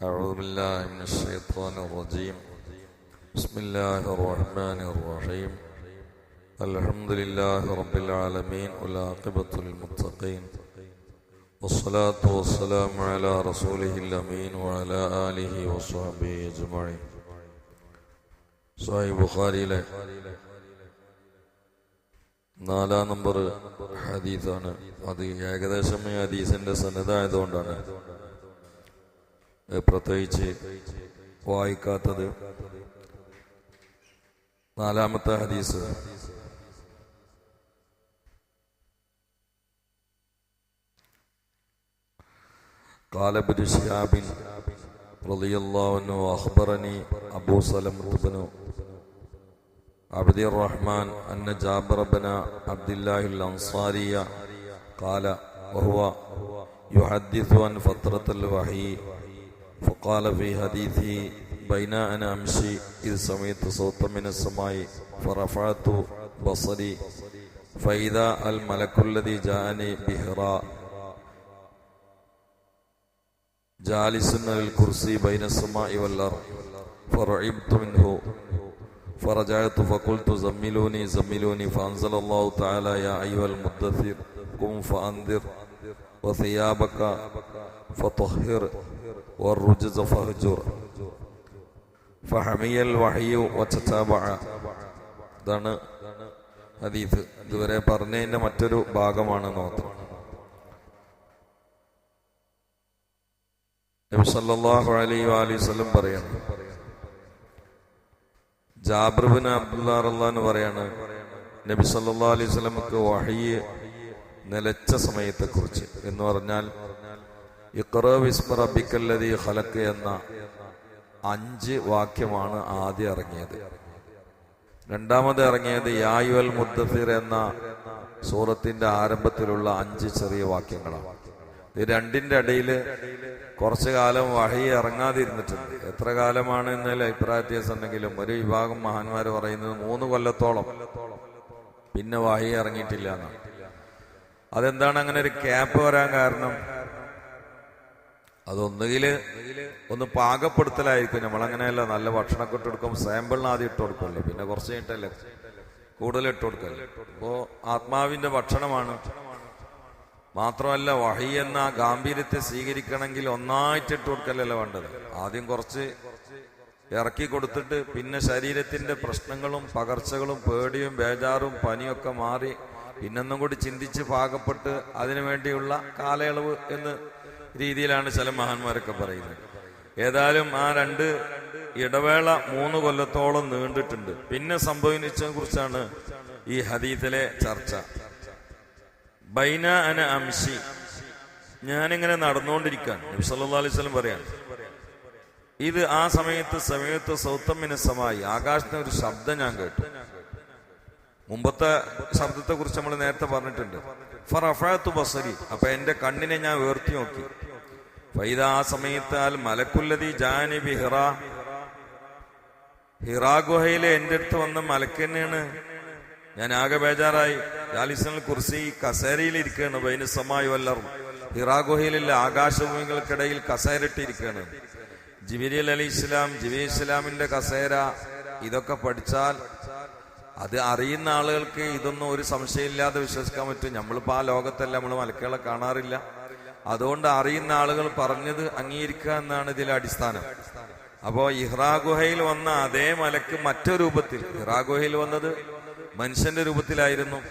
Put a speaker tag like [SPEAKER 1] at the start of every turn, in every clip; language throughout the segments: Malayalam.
[SPEAKER 1] أعوذ بالله من الشيطان الرجيم بسم الله الرحمن الرحيم الحمد لله رب العالمين والعاقبة للمتقين والصلاة والسلام على رسوله الأمين وعلى آله وصحبه أجمعين صحيح ബുഖാരിയിലെ നാലാം നമ്പർ ഹദീസാണ് അത് ഏകദേശം ഈ ഹദീസിന്റെ സന്നദ്ധായതുകൊണ്ടാണ് പ്രത്യേകിച്ച് വായിക്കാത്തത് നാലാമത്തെ ഹദീസ് قال ابن شهاب رضي الله عنه أخبرني أبو سلمة بن عبد الرحمن أن جابر بن عبد الله الأنصاري قال وهو يحدث عن فترة الوحي فقال في حديثه بين أنا أمشي إذ سمعت صوتا من السماء فرفعت بصري فإذا الملك الذي جاءني بهراء جالس على الكرسي بين السماء والأرض فرعبت منه فرجعت فقلت زملوني زملوني فأنزل الله تعالى يا أيها المدثر قم فأنذر وثيابك فطهر والرجز فهجر فحمي الوحي وتتابع ഇതാണ് ഹദീസ് ഇതുവരെ പറഞ്ഞതിന്റെ മറ്റൊരു ഭാഗമാണ് മാത്രം നബി സല്ലല്ലാഹു അലൈഹി വഅലൈഹി വസല്ലം പറയാണ് ജാബിർ ബിൻ അബ്ദുല്ലാ റളിയല്ലാഹു പറയാണ് നബി സല്ലല്ലാഹു അലൈഹി വസല്ലമക്ക് വഹയ്യ് നിലച്ച സമയത്തെക്കുറിച്ച് എന്ന് പറഞ്ഞാൽ റബ്ബിക്കല്ലദീ ഖലഖ് എന്ന അഞ്ച് വാക്യമാണ് ആദ്യം ഇറങ്ങിയത്. രണ്ടാമത് ഇറങ്ങിയത് യായുൽ മുദ്ദഫിർ എന്ന സൂറത്തിന്റെ ആരംഭത്തിലുള്ള അഞ്ച് ചെറിയ വാക്യങ്ങളാണ്. ഇത് രണ്ടിന്റെ ഇടയിൽ കുറച്ചു കാലം വഹി ഇറങ്ങാതിരുന്നിട്ടുണ്ട്. എത്ര കാലമാണ് എന്നതിൽ അഭിപ്രായ വ്യത്യാസം ഉണ്ടെങ്കിലും ഒരു വിഭാഗം മഹാന്മാർ പറയുന്നത് മൂന്ന് കൊല്ലത്തോളം പിന്നെ വഹി ഇറങ്ങിയിട്ടില്ല എന്നാണ്. അതെന്താണ് അങ്ങനെ ഒരു ക്യാപ്പ് വരാൻ കാരണം? അതൊന്നുകിൽ ഒന്ന് പാകപ്പെടുത്തലായിരിക്കും. നമ്മളങ്ങനെയല്ല നല്ല ഭക്ഷണമൊക്കെ ഇട്ട് കൊടുക്കും സാമ്പിളിന് ആദ്യം ഇട്ട് കൊടുക്കുമല്ലോ. പിന്നെ കുറച്ച് കഴിഞ്ഞിട്ടല്ലേ? കൂടുതൽ ഇട്ട് കൊടുക്കല്ലേ അപ്പോ ആത്മാവിന്റെ ഭക്ഷണമാണ്. മാത്രമല്ല വഹി എന്ന ഗാംഭീര്യത്തെ സ്വീകരിക്കണമെങ്കിൽ ഒന്നായിട്ട് ഇട്ട് കൊടുക്കലല്ല വേണ്ടത്. ആദ്യം കുറച്ച് ഇറക്കി കൊടുത്തിട്ട് പിന്നെ ശരീരത്തിന്റെ പ്രശ്നങ്ങളും പകർച്ചകളും പേടിയും ബേജാറും പനിയൊക്കെ മാറി പിന്നൊന്നും കൂടി ചിന്തിച്ച് പാകപ്പെട്ട് അതിനു വേണ്ടിയുള്ള കാലയളവ് എന്ന് രീതിയിലാണ് ചില മഹാന്മാരൊക്കെ പറയുന്നത്. ഏതായാലും ആ രണ്ട് ഇടവേള മൂന്ന് കൊല്ലത്തോളം നീണ്ടിട്ടുണ്ട്. പിന്നെ സംഭവിച്ചതിനെ കുറിച്ചാണ് ഈ ഹദീത്തിലെ ചർച്ച. ബൈന അന അംശി. ഞാനിങ്ങനെ നടന്നുകൊണ്ടിരിക്കാൻ. നബി പറയാൻ അലൈഹി പറയാണ് ഇത് ആ സമയത്ത് സമയത്ത് സൗത്തമ്മിനസമായി ആകാശത്തിന് ഒരു ശബ്ദം ഞാൻ കേട്ടു. മുമ്പത്തെ ശബ്ദത്തെ കുറിച്ച് നമ്മൾ നേരത്തെ പറഞ്ഞിട്ടുണ്ട്. ഫറഫാത്തു ബസരി. അപ്പൊ എന്റെ കണ്ണിനെ ഞാൻ ഉയർത്തി നോക്കി. ഫൈദ സമയത്താൽ മലക്കുല്ലതി ജാനി ബി ഹിറ. ഗുഹയിലെ എന്റെ അടുത്ത് വന്ന മലക്ക് തന്നെയാണ്. ഞാൻ ആകെ ബേജാറായി. ജാലിസൽ കുർസി കസേരയിൽ ഇരിക്കുകയാണ്. വൈനസമായി വല്ലറും. ഹിറാ ഗുഹയിലുള്ള ആകാശഭൂമികൾക്കിടയിൽ കസേരട്ടിരിക്കുകയാണ് ജിബിരി അലി ഇസ്ലാം ജിബി ഇസ്ലാമിന്റെ കസേര. ഇതൊക്കെ പഠിച്ചാൽ അത് അറിയുന്ന ആളുകൾക്ക് ഇതൊന്നും ഒരു സംശയമില്ലാതെ വിശ്വസിക്കാൻ പറ്റും. നമ്മളിപ്പോ ആ ലോകത്തല്ല നമ്മൾ മലക്കുകളെ കാണാറില്ല. അതുകൊണ്ട് അറിയുന്ന ആളുകൾ പറഞ്ഞത് അംഗീകരിക്കുക എന്നാണ് ഇതിലെ അടിസ്ഥാനം. അപ്പോൾ ഇഹ്റാ ഗുഹയിൽ വന്ന അതേ മലക്ക് മറ്റൊരു രൂപത്തിൽ ഇഹ്റാ ഗുഹയിൽ വന്നത് മനുഷ്യന്റെ രൂപത്തിലായിരുന്നു.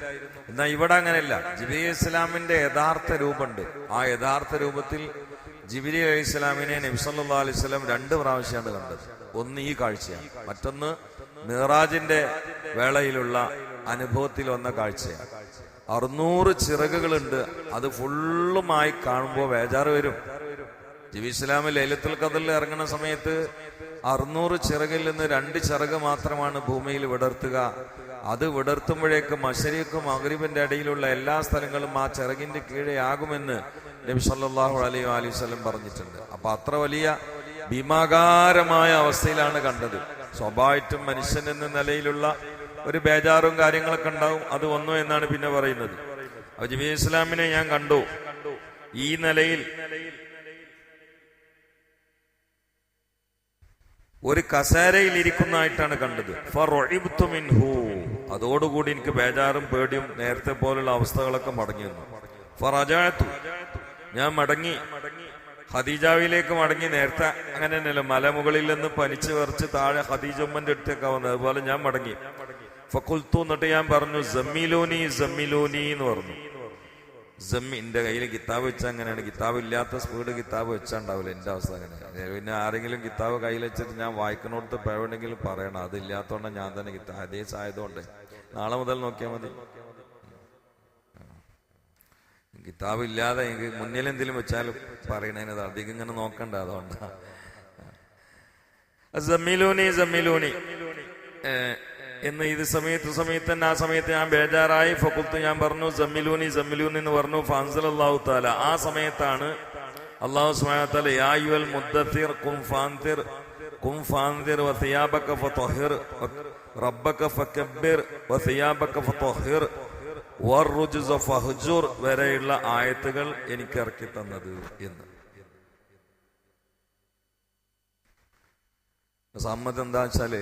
[SPEAKER 1] എന്നാൽ ഇവിടെ അങ്ങനെയല്ല. ജിബി ഇസ്ലാമിന്റെ യഥാർത്ഥ രൂപമുണ്ട്. ആ യഥാർത്ഥ രൂപത്തിൽ ജിബിരി അലൈഹി ഇസ്ലാമിനെ നബിസല്ലാ അലൈഹി സ്വലം രണ്ട് പ്രാവശ്യമാണ് കണ്ടത്. ഒന്ന് ഈ കാഴ്ചയാണ്. മറ്റൊന്ന് മിറാജിന്റെ വേളയിലുള്ള അനുഭവത്തിൽ വന്ന കാഴ്ചയാണ് അറുന്നൂറ് ചിറകുകളുണ്ട് അത് ഫുള്ളുമായി കാണുമ്പോൾ ബേജാറ് വരും. ജിബി ഇസ്ലാമിൽ ലൈലത്തുൽ കദറിൽ ഇറങ്ങുന്ന സമയത്ത് അറുന്നൂറ് ചിറകിൽ നിന്ന് രണ്ട് ചിറക് മാത്രമാണ് ഭൂമിയിൽ വിടർത്തുക. അത് വിടർത്തുമ്പോഴേക്ക് മഷരിക്കും അഗ്രിബിന്റെ ഇടയിലുള്ള എല്ലാ സ്ഥലങ്ങളും ആ ചിറകിന്റെ കീഴെ ആകുമെന്ന് നബി സല്ലാഹു അലൈഹി അലൈഹി പറഞ്ഞിട്ടുണ്ട്. അപ്പൊ അത്ര വലിയ ഭീമാകാരമായ അവസ്ഥയിലാണ് കണ്ടത്. സ്വാഭാവികമായിട്ടും മനുഷ്യൻ എന്ന നിലയിലുള്ള ഒരു ബേജാറും കാര്യങ്ങളൊക്കെ ഉണ്ടാവും. അത് വന്നു എന്നാണ് പിന്നെ പറയുന്നത്. അപ്പൊ ഇസ്ലാമിനെ ഞാൻ കണ്ടു. ഈ നിലയിൽ ഒരു കസേരയിൽ ഇരിക്കുന്നതായിട്ടാണ് കണ്ടത്. മിൻഹു. അതോടുകൂടി എനിക്ക് ബേജാറും പേടിയും നേരത്തെ പോലുള്ള അവസ്ഥകളൊക്കെ മടങ്ങി വന്നു. ഫറജാത്തു ഞാൻ മടങ്ങി. ഖദീജാവിലേക്ക് മടങ്ങി നേരത്തെ അങ്ങനെ തന്നെയല്ലോ മലമുകളിൽ നിന്ന് പനിച്ചു വരച്ച് താഴെ ഖദീജമ്മന്റെ അടുത്തേക്ക് വന്നത്. അതുപോലെ ഞാൻ മടങ്ങി. ഫക്കുൽത്തു എന്നിട്ട് ഞാൻ പറഞ്ഞു ജമ്മിലോനി ജമ്മിലോനി എന്ന് പറഞ്ഞു. ജമ്മി എന്റെ കയ്യിൽ കിതാബ് വെച്ചാൽ അങ്ങനെയാണ്. കിതാബ് ഇല്ലാത്ത സ്പീഡ് കിതാബ് വെച്ചാൽ ഉണ്ടാവില്ല എന്റെ അവസ്ഥ അങ്ങനെ പിന്നെ ആരെങ്കിലും കിതാബ് കയ്യിൽ വെച്ചിട്ട് ഞാൻ വായിക്കണോടത്ത് പിഴവുണ്ടെങ്കിലും പറയണം. അതില്ലാത്തോണ്ട് ഞാൻ തന്നെ കിതാബ് ഹദീസ് ആയതുകൊണ്ട് നാളെ മുതൽ നോക്കിയാൽ മതി. കിതാബ് ഇല്ലാതെ എനിക്ക് മുന്നിൽ എന്തെങ്കിലും വെച്ചാൽ പറയണതിന് അധികം ഇങ്ങനെ നോക്കണ്ട അതുകൊണ്ടാ. ജമ്മിലൂനി ജമ്മിലൂനി എന്ന് ഇത് സമയത്ത് സമയത്ത് തന്നെ ആ സമയത്ത് ഞാൻ ബേജാറായി. ഫക്കുത്ത് ഞാൻ പറഞ്ഞു ജമ്മിലൂനി ജമ്മിലൂനി എന്ന് പറഞ്ഞു ഫാൻസൽ അള്ളാഹു താല ആ സമയത്താണ് അള്ളാഹു സുബ്ഹാനഹു യാ യുവൽ മുദ്ദത്തിർ കും ഫാൻതിർ കും ഫാൻതിർ വസിയാബക ഫതഹിർ റബ്ബക ഫകബ്ബിർ വസിയാബക ഫതഹിർ വറുജ്സ വരെയുള്ള ആയത്തുകൾ എനിക്ക് ഇറക്കി തന്നത് എന്ന്. സമ്മതം എന്താ വെച്ചാൽ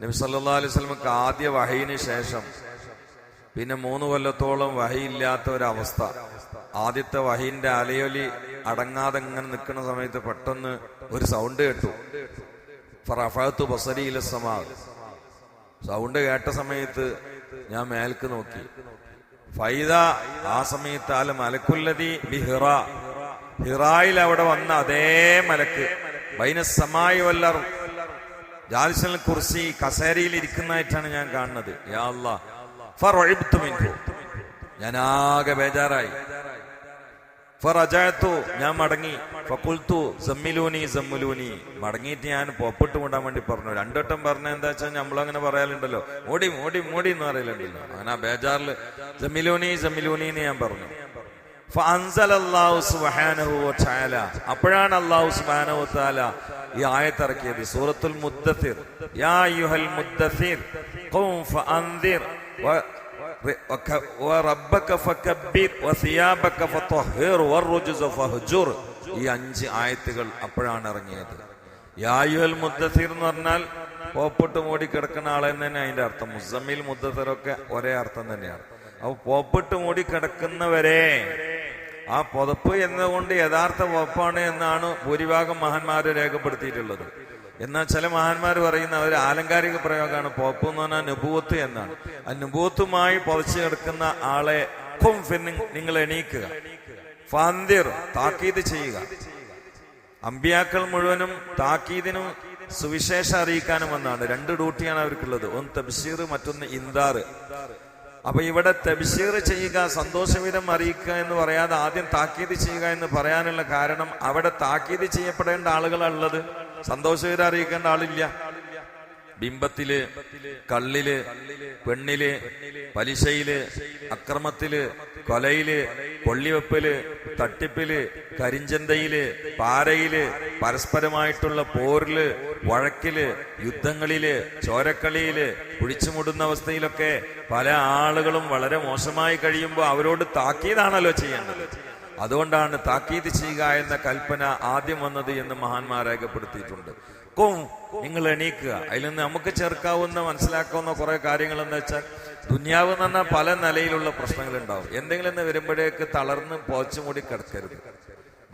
[SPEAKER 1] നബി സല്ലാ ആദ്യ വഹയിന് ശേഷം പിന്നെ മൂന്ന് കൊല്ലത്തോളം വഹയില്ലാത്ത ഒരവസ്ഥ. ആദ്യത്തെ വഹീന്റെ അലയൊലി അടങ്ങാതെ ഇങ്ങനെ നിൽക്കുന്ന സമയത്ത് പെട്ടെന്ന് ഒരു സൗണ്ട് കേട്ടു. ഫറഫഅത്തു ബസരിയിലെ സമാ. സൗണ്ട് കേട്ട സമയത്ത് ഞാൻ മേൽക്ക് നോക്കി. ഫൈദ ആ സമയത്ത് അൽ മലക്കുല്ലതി ബിഹിറ ഹിറായിൽ അവിടെ വന്ന അതേ മലക്ക്. ബൈനസമായി വല്ലർ ജാലിസൽ കുർസി കസേരയിൽ ഇരിക്കുന്നതായിട്ടാണ് ഞാൻ കാണുന്നത്. യാ ഞാൻ ആകെ ബേജാറായി. ഫറജഅത്തു ഞാൻ മടങ്ങി. ഫക്കുൽത്തു സമ്മിലൂനി സമ്മിലൂനി. മടങ്ങിയിട്ട് ഞാൻ പൊപ്പിട്ട് കൊണ്ടാൻ വേണ്ടി പറഞ്ഞു. രണ്ടുവട്ടം പറഞ്ഞ എന്താ വെച്ചാൽ നമ്മളങ്ങനെ പറയാലുണ്ടല്ലോ മോടി മോടി മോടി എന്ന് പറയലുണ്ടല്ലോ. അങ്ങനെ ആ ബേജാറിൽ സമ്മിലൂനി സമ്മിലൂനി എന്ന് ഞാൻ പറഞ്ഞു. അപ്പോഴാണ് അല്ലാഹു സുബ്ഹാനഹു വതആല ഈ ആയത്ത് ഇറക്കിയത്. സൂറത്തുൽ മുദ്ദത്തിർ ഈ അഞ്ച് ആയത്തുകൾ അപ്പോഴാണ് ഇറങ്ങിയത്. യായുൽ മുദ്ദസീർ എന്ന് പറഞ്ഞാൽ പോപ്പിട്ട് മൂടി കിടക്കുന്ന ആളെ തന്നെ അതിന്റെ അർത്ഥം. മുസമ്മിൽ മുദ്ദസീറൊക്കെ ഒരേ അർത്ഥം തന്നെയാണ്. അപ്പൊ പോപ്പിട്ട് മൂടി കിടക്കുന്നവരെ ആ പുതപ്പ് എന്നതുകൊണ്ട് യഥാർത്ഥ പുതപ്പാണ് എന്നാണ് ഭൂരിഭാഗം മഹാന്മാര് രേഖപ്പെടുത്തിയിട്ടുള്ളത്. എന്നാൽ ചില മഹാന്മാർ പറയുന്ന ഒരു ആലങ്കാരിക പ്രയോഗമാണ് പോപ്പ് എന്ന് പറഞ്ഞാൽ നുപൂത്ത് എന്നാണ്. ആ നുപൂത്തുമായി പൊതച്ചു കിടക്കുന്ന ആളെ നിങ്ങൾ എണീക്കുക. ഫാന്തിർ താക്കീത് ചെയ്യുക. അമ്പിയാക്കൾ മുഴുവനും താക്കീദിനും സുവിശേഷം അറിയിക്കാനും വന്നാണ്. രണ്ട് ഡ്യൂട്ടിയാണ് അവർക്കുള്ളത്. ഒന്ന് തബ്സീർ മറ്റൊന്ന് ഇന്താർ അപ്പൊ ഇവിടെ തബ്സീർ ചെയ്യുക സന്തോഷവിധം അറിയിക്കുക എന്ന് പറയാതെ ആദ്യം താക്കീത് ചെയ്യുക എന്ന് പറയാനുള്ള കാരണം അവിടെ താക്കീത് ചെയ്യപ്പെടേണ്ട ആളുകളാണുള്ളത്. സന്തോഷവിധം അറിയിക്കേണ്ട ആളില്ല. ബിംബത്തിൽ കള്ളിൽ പെണ്ണിൽ പലിശയിൽ അക്രമത്തിൽ കൊലയിൽ കൊള്ളിവെപ്പിൽ തട്ടിപ്പിൽ കരിഞ്ചന്തയിൽ പാരയിൽ പരസ്പരമായിട്ടുള്ള പോരിൽ വഴക്കിൽ യുദ്ധങ്ങളിൽ ചോരക്കളിയിൽ കുഴിച്ചുമുടുന്ന അവസ്ഥയിലൊക്കെ പല ആളുകളും വളരെ മോശമായി കഴിയുമ്പോൾ അവരോട് താക്കീതാണല്ലോ ചെയ്യേണ്ടത്. അതുകൊണ്ടാണ് താക്കീത് ചെയ്യുക എന്ന കൽപ്പന ആദ്യം വന്നത് എന്ന് മഹാന്മാർ രേഖപ്പെടുത്തിയിട്ടുണ്ട്. കോം നിങ്ങൾ എണീക്കുക. അതിൽ നിന്ന് നമുക്ക് ചേർക്കാവുന്ന മനസ്സിലാക്കാവുന്ന കുറെ കാര്യങ്ങൾ എന്ന് വെച്ചാൽ ദുന്യാവ് എന്ന് പറഞ്ഞാൽ പല നിലയിലുള്ള പ്രശ്നങ്ങൾ ഉണ്ടാവും എന്തെങ്കിലും എന്ന് വരുമ്പോഴേക്ക് തളർന്ന് പോച്ചുമൂടി കിടക്കരുത്.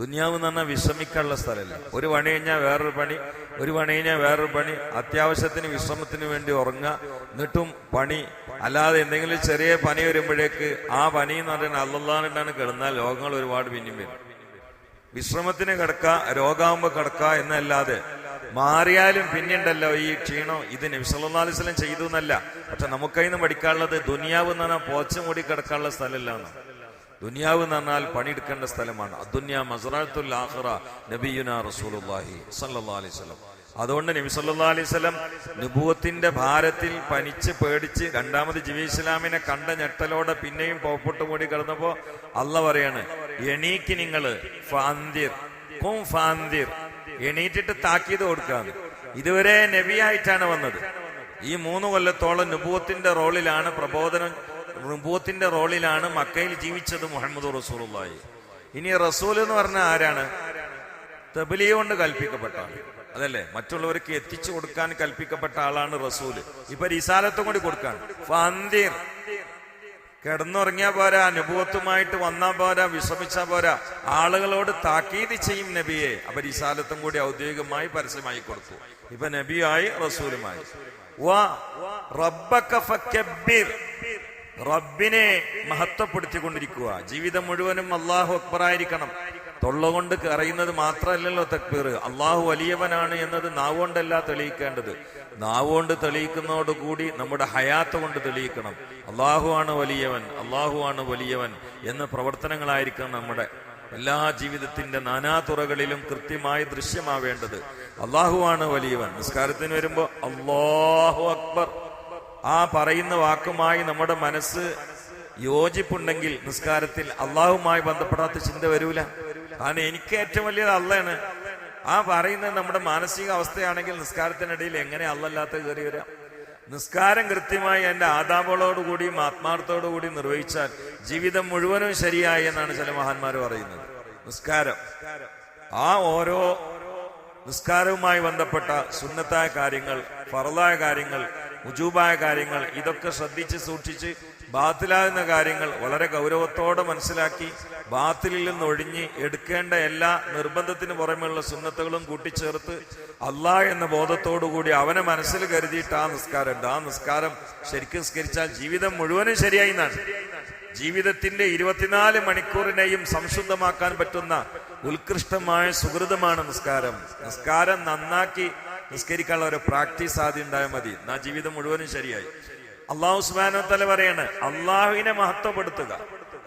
[SPEAKER 1] ദുന്യാവ് എന്ന് പറഞ്ഞാൽ വിശ്രമിക്കാനുള്ള സ്ഥലമല്ല? ഒരു പണി കഴിഞ്ഞാൽ വേറൊരു പണി ഒരു പണി കഴിഞ്ഞാൽ വേറൊരു പണി അത്യാവശ്യത്തിന് വിശ്രമത്തിന് വേണ്ടി ഉറങ്ങുക എന്നിട്ടും പണി. അല്ലാതെ എന്തെങ്കിലും ചെറിയ പനി വരുമ്പോഴേക്ക് ആ പനി എന്ന് പറഞ്ഞാൽ അല്ലല്ലാണ്ടാണ് കിടന്നാൽ രോഗങ്ങൾ ഒരുപാട് പിന്നെയും വരും. വിശ്രമത്തിന് കിടക്കുക രോഗാവുമ്പോൾ കിടക്കുക എന്നല്ലാതെ മാറിയാലും പിന്നെയുണ്ടല്ലോ ഈ ക്ഷീണം. ഇത് നബിസല്ലാസ്ലം ചെയ്തു എന്നല്ല. പക്ഷെ നമുക്കതിന്ന് പഠിക്കാനുള്ളത് ദുനിയാവ് എന്ന് പറഞ്ഞാൽ പോച്ച മൂടി കിടക്കാനുള്ള സ്ഥലമല്ല ദുനിയാവ് എന്ന് പറഞ്ഞാൽ പണിയെടുക്കേണ്ട സ്ഥലമാണ്. അദുന്യ മസറാത്തുൽ ആഖിറ നബിയുന റസൂലുള്ളാഹി സല്ലാ അലൈഹി അതുകൊണ്ട് നബി സല്ലാ അലൈഹി വസല്ലം നുബുവത്തിന്റെ ഭാരത്തിൽ പനിച്ച് പേടിച്ച് രണ്ടാമത് ജിബി ഇസ്ലാമിനെ കണ്ട ഞെട്ടലോടെ പിന്നെയും പോപ്പൊട്ട് മൂടി കിടന്നപ്പോ അല്ല പറയാണ് എണീക്ക് നിങ്ങൾ ഫാന്തിർ കും ഫാന്തിർ എണീറ്റിട്ട് താക്കീത് കൊടുക്കാന്ന്. ഇതുവരെ നബിയായിട്ടാണ് വന്നത്. ഈ മൂന്ന് കൊല്ലത്തോളം നുബുവത്തിന്റെ റോളിലാണ് പ്രബോധനം നുബൂത്തിന്റെ റോളിലാണ് മക്കയിൽ ജീവിച്ചത് മുഹമ്മദ് റസൂലുള്ളാഹി. ഇനി റസൂൽ എന്ന് പറഞ്ഞാൽ ആരാണ്? തബലിയ കൊണ്ട് കൽപ്പിക്കപ്പെട്ട അതല്ലേ? മറ്റുള്ളവർക്ക് എത്തിച്ചു കൊടുക്കാൻ കൽപ്പിക്കപ്പെട്ട ആളാണ് റസൂൽ ഇപ്പൊ റിസാലത്തും കൂടി കൊടുക്കാണ്. കിടന്നുറങ്ങിയാ പോരാ അനുഭവത്തുമായിട്ട് വന്നാ പോരാ വിശ്രമിച്ചാ പോരാ. ആളുകളോട് താക്കീത് ചെയ്യും നബിയെ. അപ്പൊ റിസാലത്തും കൂടി ഔദ്യോഗികമായി പരസ്യമായി കൊടുത്തു. ഇപ്പൊ നബിയായി റസൂലുമായി. റബ്ബിനെ മഹത്വപ്പെടുത്തിക്കൊണ്ടിരിക്കുക. ജീവിതം മുഴുവനും അള്ളാഹു അക്ബറായിരിക്കണം. തൊള്ള കൊണ്ട് അറിയുന്നത് മാത്രമല്ലല്ലോ തക്ബീർ. അള്ളാഹു വലിയവനാണ് എന്നത് നാവുകൊണ്ടല്ല തെളിയിക്കേണ്ടത്. നാവുകൊണ്ട് തെളിയിക്കുന്നതോടുകൂടി നമ്മുടെ ഹയാത്ത് കൊണ്ട് തെളിയിക്കണം. അള്ളാഹു ആണ് വലിയവൻ അള്ളാഹു ആണ് വലിയവൻ എന്ന പ്രവർത്തനങ്ങളായിരിക്കണം നമ്മുടെ എല്ലാ ജീവിതത്തിന്റെ നാനാതുറകളിലും കൃത്യമായി ദൃശ്യമാവേണ്ടത്. അള്ളാഹുവാണ് വലിയവൻ. നിസ്കാരത്തിന് വരുമ്പോ അള്ളാഹു അക്ബർ. ആ പറയുന്ന വാക്കുമായി നമ്മുടെ മനസ്സ് യോജിപ്പുണ്ടെങ്കിൽ നിസ്കാരത്തിൽ അള്ളാഹുമായി ബന്ധപ്പെടാത്ത ചിന്ത വരൂല. കാരണം എനിക്ക് ഏറ്റവും വലിയത് അള്ളയാണ്. ആ പറയുന്നത് നമ്മുടെ മാനസിക അവസ്ഥയാണെങ്കിൽ നിസ്കാരത്തിനിടയിൽ എങ്ങനെ അല്ലല്ലാത്ത കയറി വരാം? നിസ്കാരം കൃത്യമായി എന്റെ ആദാബുകളോടുകൂടിയും കൂടി നിർവഹിച്ചാൽ ജീവിതം മുഴുവനും ശരിയായി എന്നാണ് ചില മഹാന്മാർ പറയുന്നത്. നിസ്കാരം. ആ ഓരോ നിസ്കാരവുമായി ബന്ധപ്പെട്ട സുന്നത്തായ കാര്യങ്ങൾ ഫറലായ കാര്യങ്ങൾ ഉജൂബായ കാര്യങ്ങൾ ഇതൊക്കെ ശ്രദ്ധിച്ച് സൂക്ഷിച്ച് ബാത്തിലാകുന്ന കാര്യങ്ങൾ വളരെ ഗൗരവത്തോടെ മനസ്സിലാക്കി ബാത്തിലിൽ നിന്ന് ഒഴിഞ്ഞ് എടുക്കേണ്ട എല്ലാ നിർബന്ധത്തിന് പുറമെയുള്ള സുന്നത്തുകളും കൂട്ടിച്ചേർത്ത് അല്ലാ എന്ന ബോധത്തോടുകൂടി അവനെ മനസ്സിൽ കരുതിയിട്ട് ആ നിസ്കാരം ആ നിസ്കാരം ശരിക്കും നിസ്കരിച്ചാൽ ജീവിതം മുഴുവനും ശരിയായി എന്നാണ്. ജീവിതത്തിന്റെ ഇരുപത്തിനാല് മണിക്കൂറിനെയും സംശുദ്ധമാക്കാൻ പറ്റുന്ന ഉത്കൃഷ്ടമായ സുഹൃതമാണ് നിസ്കാരം. നിസ്കാരം നന്നാക്കി നിസ്കരിക്കാനുള്ള ഒരു പ്രാക്ടീസ് ആദ്യം ഉണ്ടായാൽ മതി. എന്നാ ജീവിതം മുഴുവനും ശരിയായി. അള്ളാഹു സുബാനോ തല പറയാണ് അള്ളാഹുവിനെ മഹത്വപ്പെടുത്തുക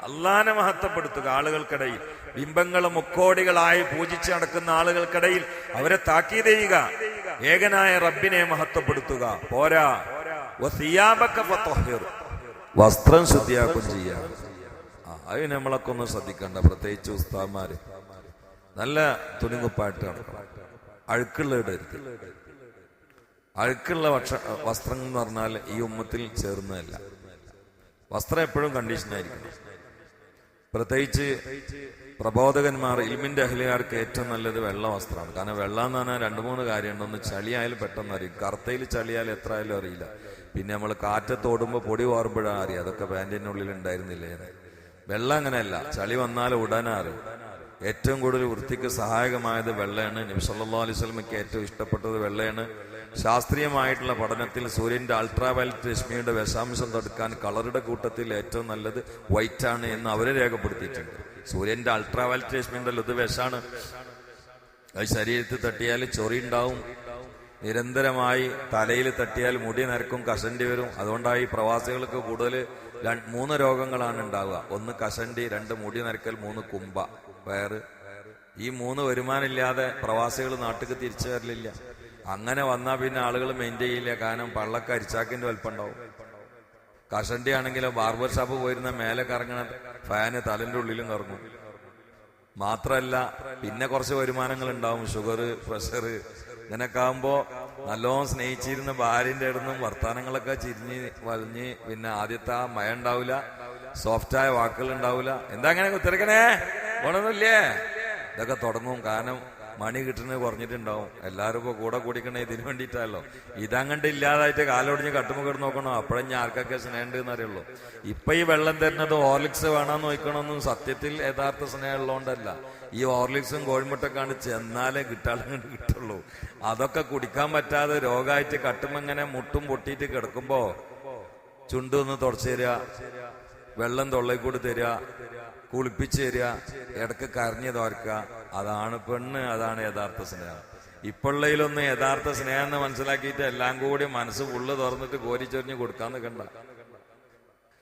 [SPEAKER 1] അള്ളാഹിനെ മഹത്വപ്പെടുത്തുക ആളുകൾക്കിടയിൽ. ബിംബങ്ങളും മുക്കോടികളായി പൂജിച്ച് നടക്കുന്ന ആളുകൾക്കിടയിൽ അവരെ താക്കീത് ചെയ്യുക. ഏകനായ റബ്ബിനെ മഹത്വപ്പെടുത്തുക. പോരാ. വസ്ത്രം ശുദ്ധിയാക്കും ചെയ്യാം. അത് നമ്മളൊക്കെ ഒന്ന് ശ്രദ്ധിക്കണ്ട പ്രത്യേകിച്ച് ഉസ്താമാര് നല്ല തുണികുപ്പായിട്ട് നടക്കണം. അഴുക്കുള്ള ഇടരുത് അഴുക്കുള്ള ഭക്ഷ വസ്ത്രം എന്ന് പറഞ്ഞാൽ ഈ ഉമ്മത്തിൽ ചേർന്നതല്ല. വസ്ത്രം എപ്പോഴും കണ്ടീഷനായിരിക്കണം പ്രത്യേകിച്ച് പ്രബോധകന്മാർ ഇൽമിന്റെ അഹ്ലിയാർക്ക് ഏറ്റവും നല്ലത് വെള്ള വസ്ത്രമാണ്. കാരണം വെള്ളം എന്ന് പറഞ്ഞാൽ രണ്ടു മൂന്ന് കാര്യമുണ്ട്. ഒന്ന് ചളിയായാലും പെട്ടെന്ന് അറിയും. കറുത്തയിൽ ചളിയായാലും എത്ര ആയാലും അറിയില്ല. പിന്നെ നമ്മൾ കാറ്റത്ത് ഓടുമ്പോൾ പൊടി വാറുമ്പോഴാണ് അറിയാം. അതൊക്കെ പാന്റിന്റെ ഉള്ളിൽ ഉണ്ടായിരുന്നില്ല. വെള്ളം അങ്ങനെയല്ല. ചളി വന്നാൽ ഉടനെ അറിയും. ഏറ്റവും കൂടുതൽ വൃത്തിക്ക് സഹായകമായത് വെള്ളയാണ്. നബി സല്ലല്ലാഹു അലൈഹി സ്വലമയ്ക്ക് ഏറ്റവും ഇഷ്ടപ്പെട്ടത് വെള്ളയാണ്. ശാസ്ത്രീയമായിട്ടുള്ള പഠനത്തിൽ സൂര്യന്റെ അൾട്രാവയലറ്റ് രശ്മിയുടെ വിഷാംശം തടുക്കാൻ കളറുടെ കൂട്ടത്തിൽ ഏറ്റവും നല്ലത് വൈറ്റ് ആണ് എന്ന് അവരെ രേഖപ്പെടുത്തിയിട്ടുണ്ട്. സൂര്യന്റെ അൾട്രാവയലറ്റ് രശ്മി ഉണ്ടല്ലോ ഇത് വിഷാണ്. അത് ശരീരത്തിൽ തട്ടിയാൽ ചൊറി ഉണ്ടാവും. നിരന്തരമായി തലയിൽ തട്ടിയാൽ മുടി നരക്കും കഷണ്ടി വരും. അതുകൊണ്ടായി പ്രവാസികൾക്ക് കൂടുതൽ മൂന്ന് രോഗങ്ങളാണ് ഉണ്ടാവുക. ഒന്ന് കഷണ്ടി രണ്ട് മുടി നരക്കൽ മൂന്ന് കുമ്പ. വയറ്. ഈ മൂന്ന് വരുമാനമില്ലാതെ പ്രവാസികൾ നാട്ടിലേക്ക് തിരിച്ചു വരലില്ല. അങ്ങനെ വന്നാൽ പിന്നെ ആളുകൾ മെയിന്റെയിൻ ചെയ്യില്ല. കാരണം പള്ളക്ക് അരിച്ചാക്കിന്റെ വലിപ്പം ഉണ്ടാവും കഷണ്ടി ആണെങ്കിലോ ബാർബർ ഷോപ്പ് പോയിരുന്ന മേലെ കറങ്ങണ ഫാന് തലന്റെ ഉള്ളിലും കറങ്ങും. മാത്രല്ല പിന്നെ കുറച്ച് വരുമാനങ്ങൾ ഉണ്ടാവും. ഷുഗർ പ്രഷർ ഇങ്ങനൊക്കെ ആകുമ്പോൾ നല്ലോണം സ്നേഹിച്ചിരുന്ന ഭാര്യന്റെ അടുന്നും വർത്തമാനങ്ങളൊക്കെ ചിരിഞ്ഞ് വലിഞ്ഞ് പിന്നെ ആദ്യത്തെ ആ മയ ഉണ്ടാവില്ല സോഫ്റ്റായ വാക്കുകൾ ഉണ്ടാവില്ല എന്താ അങ്ങനെ തിരക്കണേ ഗുണമൊന്നുമില്ലേ ഇതൊക്കെ തുടങ്ങും. കാരണം മണി കിട്ടുന്നത് കുറഞ്ഞിട്ടുണ്ടാവും. എല്ലാവരും ഇപ്പൊ കൂടെ കൂടിക്കണേ ഇതിന് വേണ്ടിയിട്ടല്ലോ ഇതങ്ങണ്ട് ഇല്ലാതായിട്ട് കാലൊടിഞ്ഞ് കട്ടുമുക്കിട്ട് നോക്കണോ? അപ്പോഴും ഞാൻ ആർക്കൊക്കെ സ്നേഹമുണ്ട് എന്നറിയുള്ളൂ. ഇപ്പൊ ഈ വെള്ളം തരുന്നത് ഓർലിക്സ് വേണമെന്ന് നോക്കണമെന്നും സത്യത്തിൽ യഥാർത്ഥ സ്നേഹം ഉള്ളതുകൊണ്ടല്ല ഈ ഓർലിക്സും കോഴിമുട്ടൊക്കെയാണ് ചെന്നാലേ കിട്ടാളുകൊണ്ട് കിട്ടുള്ളൂ. അതൊക്കെ കുടിക്കാൻ പറ്റാതെ രോഗമായിട്ട് കട്ടുമങ്ങനെ മുട്ടും പൊട്ടിയിട്ട് കിടക്കുമ്പോ ചുണ്ടൊന്ന് തുടച്ചു തരിക വെള്ളം തൊള്ളയിൽ കൂടി തരിക കുളിപ്പിച്ച് തരിക ഇടയ്ക്ക് കരഞ്ഞു തോർക്കുക അതാണ് പെണ്ണ് അതാണ് യഥാർത്ഥ സ്നേഹം. ഇപ്പോഴുള്ളതിലൊന്ന് യഥാർത്ഥ സ്നേഹം എന്ന് മനസ്സിലാക്കിയിട്ട് എല്ലാം കൂടി മനസ്സ് ഉള്ളു തുറന്നിട്ട് കോരിച്ചൊരിഞ്ഞ് കൊടുക്കാൻ നിൽക്കണ്ട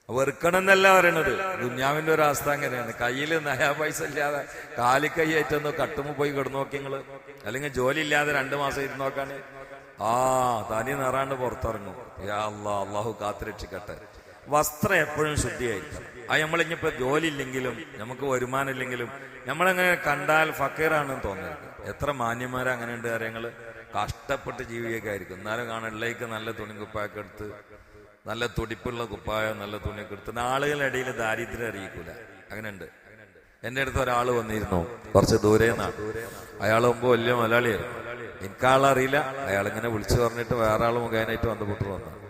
[SPEAKER 1] വെറുക്കണം എന്നല്ല പറയണത്. ദുഞ്ഞാവിന്റെ ഒരു അവസ്ഥ അങ്ങനെയാണ്. കയ്യിൽ നയാ പൈസ ഇല്ലാതെ കാലിക്കൈ ആയിട്ടൊന്ന് കട്ടുമ്പോ പോയി കിടന്നു നോക്കി നിങ്ങൾ. അല്ലെങ്കിൽ ജോലി ഇല്ലാതെ രണ്ടു മാസം ഇരുന്ന് നോക്കാണ് ആ തനി നിറാണ്ട് പുറത്തിറങ്ങും. അള്ളാഹു കാത്തുരക്ഷിക്കട്ടെ. വസ്ത്രം എപ്പോഴും ശുദ്ധിയായിരിക്കണം. അത് നമ്മളിഞ്ഞിപ്പോ ജോലി ഇല്ലെങ്കിലും നമുക്ക് വരുമാനം ഇല്ലെങ്കിലും നമ്മളങ്ങനെ കണ്ടാൽ ഫക്കീറാണെന്ന് തോന്നരുത്. എത്ര മാന്യന്മാരെ അങ്ങനെ ഉണ്ട് കാര്യങ്ങൾ കഷ്ടപ്പെട്ട് ജീവിയൊക്കെ ആയിരിക്കും എന്നാലും കാണുള്ളേക്ക് നല്ല തുണി കുപ്പായൊക്കെ എടുത്ത് നല്ല തുടിപ്പുള്ള കുപ്പായം നല്ല തുണിയൊക്കെ എടുത്ത് ആളുകളുടെ ഇടയിൽ ദാരിദ്ര്യം അറിയിക്കൂല. അങ്ങനെയുണ്ട്. എന്റെ അടുത്ത് ഒരാൾ വന്നിരുന്നു. കുറച്ച് ദൂരെ നിന്നാണ് അയാൾ മുമ്പ് വലിയ മലയാളിയായിരുന്നു. എനിക്കാളറിയില്ല. അയാൾ ഇങ്ങനെ വിളിച്ചു പറഞ്ഞിട്ട് വേറെ ആൾ മുഖേനായിട്ട് ബന്ധപ്പെട്ട് വന്നു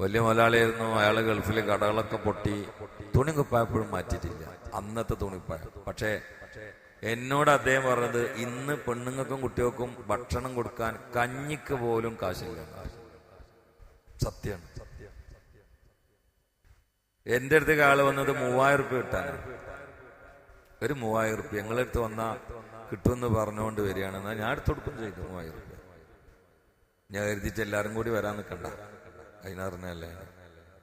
[SPEAKER 1] വലിയ മലയാളിയായിരുന്നു. അയാൾ ഗൾഫിലെ കടകളൊക്കെ പൊട്ടി. തുണി കുപ്പായപ്പോഴും മാറ്റിയിട്ടില്ല. അന്നത്തെ തുണിപ്പായം പക്ഷേ എന്നോട് അദ്ദേഹം പറഞ്ഞത് ഇന്ന് പെണ്ണുങ്ങൾക്കും കുട്ടികൾക്കും ഭക്ഷണം കൊടുക്കാൻ കഞ്ഞിക്ക് പോലും കാശില്ല. സത്യമാണ് എന്റെ അടുത്തേക്ക് ആൾ വന്നത് മൂവായിരം റുപ്യ കിട്ടാനാണ് ഒരു മൂവായിരം റുപ്യ ഞങ്ങളുടെ അടുത്ത് വന്നാ കിട്ടുമെന്ന് പറഞ്ഞുകൊണ്ട് വരികയാണ്. എന്നാൽ ഞാൻ എടുത്തു കൊടുക്കും ചെയ്തു മൂവായിരം റുപ്യ ഞാൻ കരുതിയിട്ട് എല്ലാവരും കൂടി വരാൻ നിൽക്കണ്ട. അതിനറിഞ്ഞല്ലേ?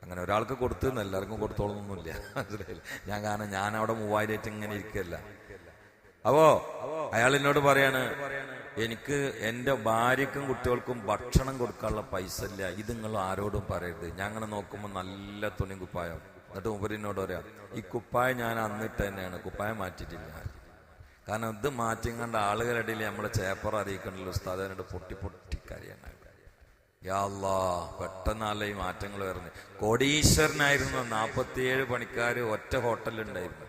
[SPEAKER 1] അങ്ങനെ ഒരാൾക്ക് കൊടുത്തു എല്ലാവർക്കും കൊടുത്തോളൊന്നുമില്ല ഞാൻ കാരണം ഞാൻ അവിടെ മൂവായിരം ഇങ്ങനെ ഇരിക്കല്ല. അപ്പോ അയാൾ എന്നോട് പറയാണ് എനിക്ക് എന്റെ ഭാര്യക്കും കുട്ടികൾക്കും ഭക്ഷണം കൊടുക്കാനുള്ള പൈസ ഇല്ല. ഇത് നിങ്ങൾ ആരോടും പറയരുത്. ഞാൻ അങ്ങനെ നോക്കുമ്പോൾ നല്ല തുണി കുപ്പായം. എന്നിട്ട് ഉപരിനോട് പറയാം ഈ കുപ്പായം ഞാൻ അന്നിട്ട് തന്നെയാണ്. കുപ്പായം മാറ്റിയിട്ടില്ല. കാരണം ഇത് മാറ്റിങ്ങണ്ട ആളുകളുടെ ഇടയിൽ നമ്മളെ ചേപ്പർ അറിയിക്കണല്ലോ. ഉസ്താദ് അതിനോട് പൊട്ടി പൊട്ടി കരയാണ് യാ അല്ലാ പെട്ടെന്നല്ല ഈ മാറ്റങ്ങൾ വരുന്നത് കോടീശ്വരനായിരുന്നു നാൽപ്പത്തിയേഴ് പണിക്കാർ ഒറ്റ ഹോട്ടലുണ്ടായിരുന്നു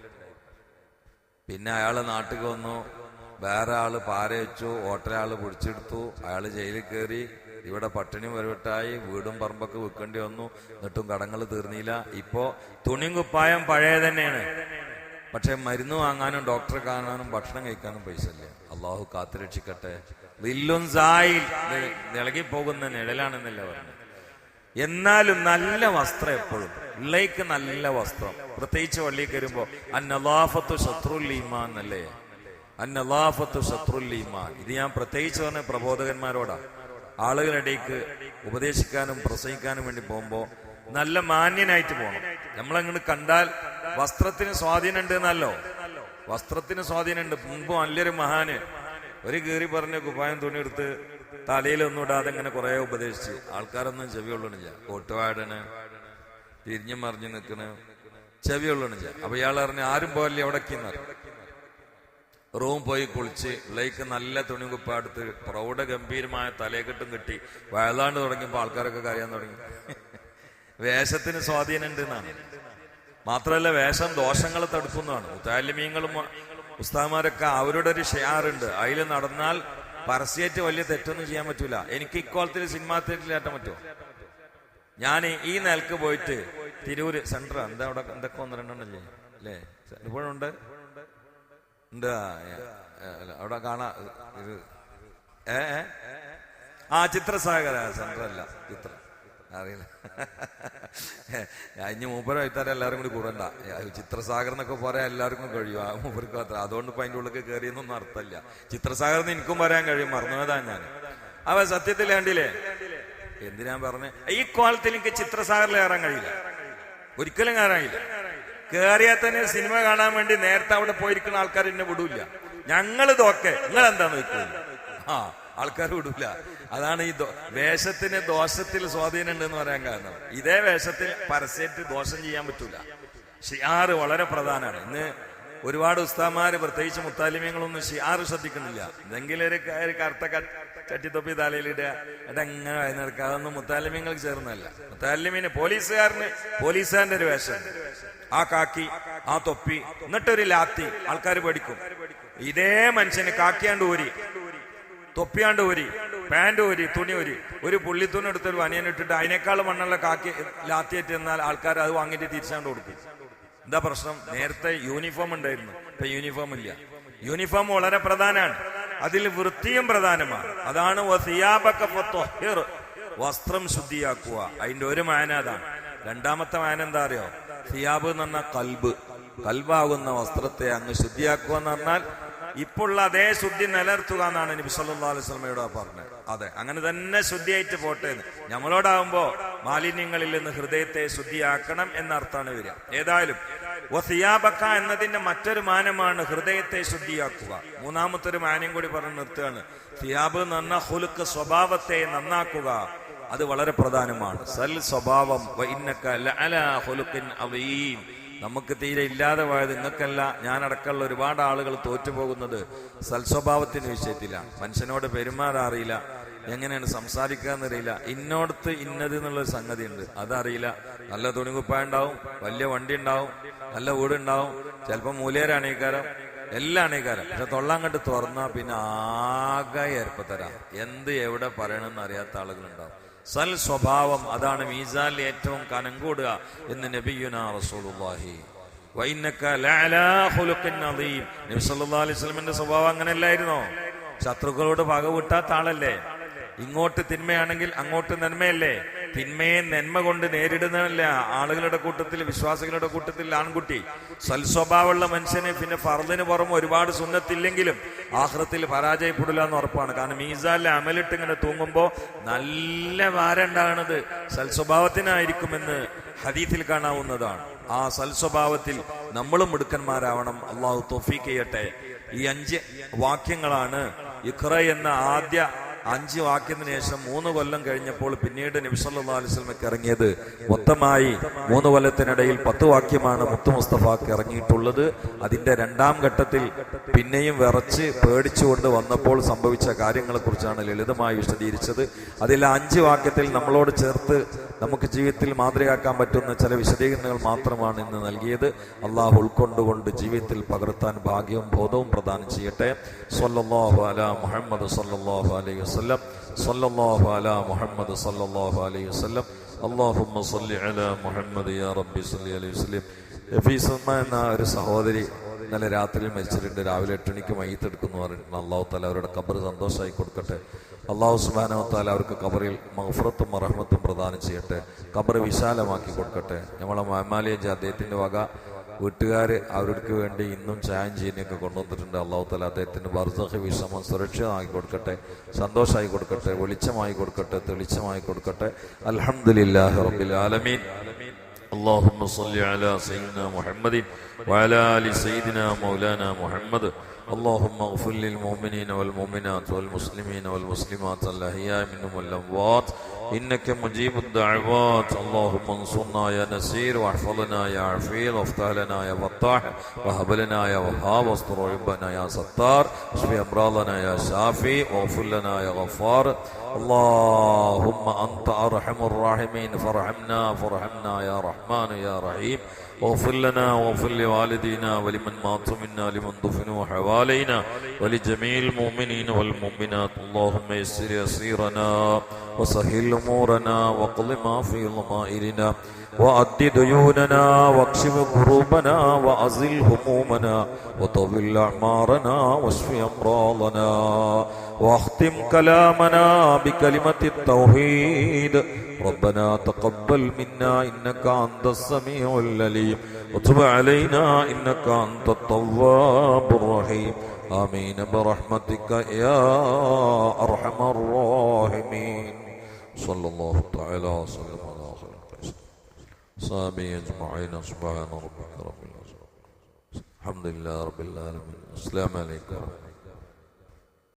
[SPEAKER 1] പിന്നെ അയാൾ നാട്ടിൽ വന്നു. വേറെ ആൾ പാര വെച്ചു ഓട്ടരാൾ പിടിച്ചെടുത്തു. അയാൾ ജയിലിൽ കയറി ഇവിടെ പട്ടിണി വരവിട്ടായി വീടും പറമ്പൊക്കെ വിൽക്കേണ്ടി വന്നു. എന്നിട്ടും കടങ്ങൾ തീർന്നില്ല. ഇപ്പോ തുണിയും കുപ്പായം പഴയ തന്നെയാണ്. പക്ഷെ മരുന്ന് വാങ്ങാനും ഡോക്ടറെ കാണാനും ഭക്ഷണം കഴിക്കാനും പൈസ ഇല്ല. അള്ളാഹു കാത്തുരക്ഷിക്കട്ടെ. പോകുന്ന നിഴലാണെന്നല്ല പറഞ്ഞത് എന്നാലും നല്ല വസ്ത്രം എപ്പോഴും. ഉള്ളേക്ക് നല്ല വസ്ത്രം. പ്രത്യേകിച്ച് വള്ളിയിൽ കയറുമ്പോ അന്നലാഫത്തു ശത്രുൽ ഈമാൻ എന്നല്ലേ അന്നലാഫത്തു ശത്രുൽ ഈമാൻ. ഇത് ഞാൻ പ്രത്യേകിച്ച് പറഞ്ഞ പ്രബോധകന്മാരോടാ. ആളുകളിടയ്ക്ക് ഉപദേശിക്കാനും പ്രസംഗിക്കാനും വേണ്ടി പോകുമ്പോ നല്ല മാന്യനായിട്ട് പോകണം നമ്മളങ്ങനെ കണ്ടാൽ വസ്ത്രത്തിന് സ്വാധീനം ഉണ്ട് എന്നല്ലോ. വസ്ത്രത്തിന് സ്വാധീനം ഉണ്ട് മുമ്പ് നല്ലൊരു മഹാന് ഒരു കീറി പറഞ്ഞ കുപ്പായം തുണി എടുത്ത് തലയിലൊന്നും ഇടാതെ ഇങ്ങനെ കുറെ ഉപദേശിച്ച്. ആൾക്കാരൊന്നും ചെവിയുള്ളണില്ല കോട്ടുവാടന് തിരിഞ്ഞു മറിഞ്ഞു നിൽക്കണ്. ചെവിയുള്ളണില്ല അപ്പൊ ഇയാൾ അറിഞ്ഞ് ആരും പോയല്ലേ എവിടേക്കെന്ന് റൂം പോയി കുളിച്ച് ലൈക്ക് നല്ല തുണി കുപ്പ എടുത്ത് പ്രൗഢ ഗംഭീരമായ തലയെക്കെട്ടും കിട്ടി വയലാണ്ട് തുടങ്ങിയപ്പോ ആൾക്കാരൊക്കെ കരയാൻ തുടങ്ങി. വേഷത്തിന് സ്വാധീനം ഉണ്ട് എന്നാണ് മാത്രമല്ല വേഷം ദോഷങ്ങളെ തടുക്കുന്നതാണ്. മുത്താലിമീങ്ങളും ഉസ്താമാരൊക്കെ അവരുടെ ഒരു ഷെയറുണ്ട്. അതിൽ നടന്നാൽ പരസ്യമായിട്ട് വലിയ തെറ്റൊന്നും ചെയ്യാൻ പറ്റൂല. എനിക്ക് ഇക്കോളത്തിൽ സിനിമാ തിയേറ്ററിൽ ഏറ്റാൻ പറ്റുമോ? ഞാൻ ഈ നിലയ്ക്ക് പോയിട്ട് തിരൂര് സെന്റർ എന്താ അവിടെ എന്തൊക്കെ ഒന്ന് രണ്ടെണ്ണല്ലേ? അല്ലേ? ഇപ്പോഴുണ്ട്? ഉണ്ട്. അവിടെ കാണാ. ഇത് ഏ? ആ ചിത്രസാഗര സെന്റർ അല്ല ചിത്ര. അറിയില്ല. ഇനി മൂപ്പര വൈത്താരം എല്ലാവരും കൂടി കൂടണ്ട. ചിത്രസാഗർ എന്നൊക്കെ പറയാൻ എല്ലാവർക്കും കഴിയും. ആ മൂപ്പർക്ക് അത്ര അതുകൊണ്ട് ഇപ്പൊ അതിന്റെ ഉള്ളിൽ കയറിയെന്നൊന്നും അർത്ഥമില്ല. ചിത്രസാഗർ എന്ന് എനിക്കും പറയാൻ കഴിയും. മറന്നുപോയതാ ഞാൻ. അവ സത്യത്തിൽ കണ്ടില്ലേ? എന്തിനാ പറഞ്ഞ? ഈ കോലത്തിൽ എനിക്ക് ചിത്രസാഗറിൽ കയറാൻ കഴിയില്ല. ഒരിക്കലും കയറാൻ കഴിയില്ല. കയറിയാൽ തന്നെ സിനിമ കാണാൻ വേണ്ടി നേരത്തെ അവിടെ പോയിരിക്കുന്ന ആൾക്കാർ എന്നെ വിടൂല്ല. ഞങ്ങൾ ഇതൊക്കെ നിങ്ങൾ എന്താന്ന് വെക്കുന്നത് ആ. ആൾക്കാർ വിടൂല. അതാണ് ഈ വേഷത്തിന് ദോഷത്തിൽ സ്വാധീനം ഉണ്ടെന്ന് പറയാൻ കാരണം. ഇതേ വേഷത്തിൽ പരസ്യത്തിൽ ദോഷം ചെയ്യാൻ പറ്റൂല. ഷിയാറ് വളരെ പ്രധാനമാണ്. ഇന്ന് ഒരുപാട് ഉസ്താമാര് പ്രത്യേകിച്ച് മുത്താലിമ്യങ്ങളൊന്നും ഷിയാറ് ശ്രദ്ധിക്കുന്നില്ല. എന്തെങ്കിലും ഒരു ഒരു കറുത്ത ചട്ടിത്തൊപ്പി തലയിലിടുക അതെങ്ങനെ വൈകുന്നേരം അതൊന്നും മുത്താലിമ്യങ്ങൾക്ക് ചേർന്നല്ല മുത്താലിമിന് പോലീസുകാരന് പോലീസുകാരന്റെ ഒരു വേഷം. ആ കാക്കി ആ തൊപ്പി എന്നിട്ടൊരു ലാത്തി ആൾക്കാർ പഠിക്കും ഇതേ മനുഷ്യന് കാക്കിയാണ്ട് ഊരി തൊപ്പിയാണ്ട് ഒരു പാന്റ് ഒരു തുണി ഒരു ഒരു പുള്ളിത്തുണി വനിയൻ ഇട്ടിട്ട് അതിനേക്കാൾ മണ്ണുള്ള കാക്കി ലാത്തിയേറ്റ് എന്നാൽ ആൾക്കാർ അത് വാങ്ങിയിട്ട് തിരിച്ചാണ്ട് കൊടുക്കും. എന്താ പ്രശ്നം? നേരത്തെ യൂണിഫോം ഉണ്ടായിരുന്നു. ഇപ്പൊ യൂണിഫോം ഇല്ല. യൂണിഫോം വളരെ പ്രധാനമാണ്. അതിൽ വൃത്തിയും പ്രധാനമാണ്. അതാണ്. വസ്ത്രം ശുദ്ധിയാക്കുക. അതിന്റെ ഒരു മാന അതാണ്. രണ്ടാമത്തെ മാന എന്താ അറിയോ? സിയാബ് എന്ന് പറഞ്ഞാൽ കൽബ്. കൽബാകുന്ന വസ്ത്രത്തെ അങ്ങ് ശുദ്ധിയാക്കുക എന്ന് പറഞ്ഞാൽ ഇപ്പോൾ ഉള്ള അതേ ശുദ്ധി നിലനിർത്തുക എന്നാണ് നബി സല്ലല്ലാഹു അലൈഹി വസല്ലമയോട് പറഞ്ഞത്. അതെ അങ്ങനെ തന്നെ ശുദ്ധിയായിട്ട് പോട്ടെ എന്ന്. മാലിന്യങ്ങളിൽ നിന്ന് ഹൃദയത്തെ ശുദ്ധിയാക്കണം എന്ന അർത്ഥമാണ് വരിക. ഏതായാലും വസിയാബക്ക എന്നതിന്റെ മറ്റൊരു മാനമാണ് ഹൃദയത്തെ ശുദ്ധിയാക്കുക. മൂന്നാമത്തെ ഒരു മാനം കൂടി പറഞ്ഞ് നിർത്തുകയാണ്. സിയാബ് എന്ന് പറഞ്ഞ ഹുലുക്ക് സ്വഭാവത്തെ നന്നാക്കുക. അത് വളരെ പ്രധാനമാണ്. സൽ സ്വഭാവം നമുക്ക് തീരെ ഇല്ലാതെ പോയത് നിങ്ങൾക്കല്ല. ഞാനടക്കമുള്ള ഒരുപാട് ആളുകൾ തോറ്റുപോകുന്നത് സൽസ്വഭാവത്തിന്റെ വിഷയത്തിലാണ് മനുഷ്യനോട് പെരുമാറാൻ അറിയില്ല. എങ്ങനെയാണ് സംസാരിക്കുക അറിയില്ല ഇന്നോടത്ത് ഇന്നത് എന്നുള്ളൊരു സംഗതി ഉണ്ട് അതറിയില്ല. നല്ല തുണികുപ്പായ ഉണ്ടാവും വലിയ വണ്ടി ഉണ്ടാവും നല്ല വീടുണ്ടാവും. ചിലപ്പോൾ മൂലേരാണേക്കാരം എല്ലാം അണീക്കാരം പക്ഷെ തൊള്ളാങ്കട്ട് തുറന്നാ പിന്നെ ആകെ ഏർപ്പത്തരാ. എന്ത് എവിടെ പറയണമെന്ന് അറിയാത്ത ആളുകളുണ്ടാവും. സൽ സ്വഭാവം അതാണ് മീസാലിൽ ഏറ്റവും കനം കൂടുക എന്ന് നബിയുന റസൂലുള്ളാഹി. വൈന്നക ലഅലാ ഖുലുഖിൻ അദീം. നബി സല്ലല്ലാഹു അലൈഹി വസല്ലമയുടെ സ്വഭാവം അങ്ങനെയല്ലായിരുന്നോ? ശത്രുക്കളോട് പക വിട്ടാത്ത ആളല്ലേ? ഇങ്ങോട്ട് തിന്മയാണെങ്കിൽ അങ്ങോട്ട് നന്മയല്ലേ? തിന്മയെ നന്മ കൊണ്ട് നേരിടുന്നതല്ല. ആളുകളുടെ കൂട്ടത്തിൽ വിശ്വാസികളുടെ കൂട്ടത്തിൽ ആൺകുട്ടി. സൽസ്വഭാവമുള്ള മനുഷ്യനെ പിന്നെ ഫർദിന് പുറമെ ഒരുപാട് സുന്നത്തില്ലെങ്കിലും ആഹ്റത്തിൽ പരാജയപ്പെടില്ല എന്ന് ഉറപ്പാണ്. കാരണം മീസാലിലെ അമലിട്ട് ഇങ്ങനെ തൂങ്ങുമ്പോൾ നല്ല വാരണ്ടാണത് സൽസ്വഭാവത്തിനായിരിക്കുമെന്ന് ഹദീത്തിൽ കാണാവുന്നതാണ്. ആ സൽസ്വഭാവത്തിൽ നമ്മളും മിടുക്കന്മാരാവണം. അള്ളാഹു തൊഫീക്ക് ചെയ്യട്ടെ. ഈ അഞ്ച് വാക്യങ്ങളാണ് ഇഖ്റ എന്ന ആദ്യ അഞ്ച് വാക്യത്തിന് ശേഷം മൂന്ന് കൊല്ലം കഴിഞ്ഞപ്പോൾ പിന്നീട് അലിസ്ലമക്ക് ഇറങ്ങിയത് മൊത്തമായി മൂന്ന് കൊല്ലത്തിനിടയിൽ പത്ത് വാക്യമാണ് മുത്തു മുസ്തഫാക്ക് ഇറങ്ങിയിട്ടുള്ളത്. അതിന്റെ രണ്ടാം ഘട്ടത്തിൽ പിന്നെയും വിറച്ച് പേടിച്ചുകൊണ്ട് വന്നപ്പോൾ സംഭവിച്ച കാര്യങ്ങളെ കുറിച്ചാണ് ലളിതമായി വിശദീകരിച്ചത്. അതിൽ അഞ്ച് വാക്യത്തിൽ നമ്മളോട് ചേർത്ത് നമുക്ക് ജീവിതത്തിൽ മാതൃകയാക്കാൻ പറ്റുന്ന ചില വിശദീകരണങ്ങൾ മാത്രമാണ് ഇന്ന് നൽകിയത്. അള്ളാഹു ഉൾക്കൊണ്ടുകൊണ്ട് ജീവിതത്തിൽ പകർത്താൻ ഭാഗ്യവും ബോധവും പ്രദാനം ചെയ്യട്ടെ. സല്ലല്ലാഹു അലാ മുഹമ്മദ് സല്ലല്ലാഹു അലൈഹി വസല്ലം. സല്ലല്ലാഹു അലാ മുഹമ്മദ് സല്ലല്ലാഹു അലൈഹി വസല്ലം. അല്ലാഹുമ്മ സല്ലി അലാ മുഹമ്മദ് യാ റബ്ബി സല്ലി അലൈഹി വസല്ലം. നഫീസമ്മ എന്ന ഒരു സഹോദരി ഇന്നലെ രാത്രിയിൽ മരിച്ചിട്ടുണ്ട്. രാവിലെ എട്ടണിക്ക് മയ്യത്തെടുക്കുന്നു പറഞ്ഞിട്ടുണ്ട്. അള്ളാഹു തല അവരുടെ കബർ സന്തോഷമായി കൊടുക്കട്ടെ. അള്ളാഹു സുബാനോ താല അവർക്ക് കബറിൽ മഹഫറത്തും മറഹമത്തും പ്രദാനം ചെയ്യട്ടെ കബർ വിശാലമാക്കി കൊടുക്കട്ടെ നമ്മളെ മാമാലിയഞ്ച് അദ്ദേഹത്തിന്റെ വക വീട്ടുകാർ അവർക്ക് വേണ്ടി ഇന്നും ചായം ചീനിയൊക്കെ കൊണ്ടുവന്നിട്ടുണ്ട് അള്ളാഹു താല അദ്ദേഹത്തിന് വർദ്ധഹ വിഷമം സുരക്ഷിതമാക്കി കൊടുക്കട്ടെ സന്തോഷമായി കൊടുക്കട്ടെ വെളിച്ചമായി കൊടുക്കട്ടെ തെളിച്ചമായി കൊടുക്കട്ടെ അൽഹംദുലില്ലാഹി റബ്ബിൽ ആലമീൻ اللهم صل على سيدنا محمد وعلى ال سيدنا مولانا محمد اللهم اغفر للمؤمنين والمؤمنات والمسلمين والمسلمات الأحياء منهم والأموات. إنك مجيب الدعوات. اللهم انصرنا يا نسير واحفظنا يا عفير وافتح لنا يا فتاح وهب لنا يا وهاب واستر عيوبنا يا ستار اشف أمراضنا يا شافي واغفر لنا يا غفار. اللهم أنت أرحم الراحمين فارحمنا فارحمنا يا رحمن يا رحيم. واغفر لنا واغفر لوالدينا ولمن مات منا لمن دفنوا حوالينا ولجميع المؤمنين والمؤمنات. اللهم يسر يسيرنا وسهل أمورنا واقض ما في ضمائرنا وأد ديوننا واكشف كروبنا وأزل همومنا وطول أعمارنا واشف أمراضنا واختم كلامنا بكلمة التوحيد. ربنا تقبل منا إنك أنت السميع العليم وتب علينا إنك أنت التواب الرحيم. آمين برحمتك يا أرحم الراحمين. صلى الله تعالى وسلم على خير صامي أجمعين سبحان ربك رب العزة. الحمد لله رب العالمين. السلام عليكم.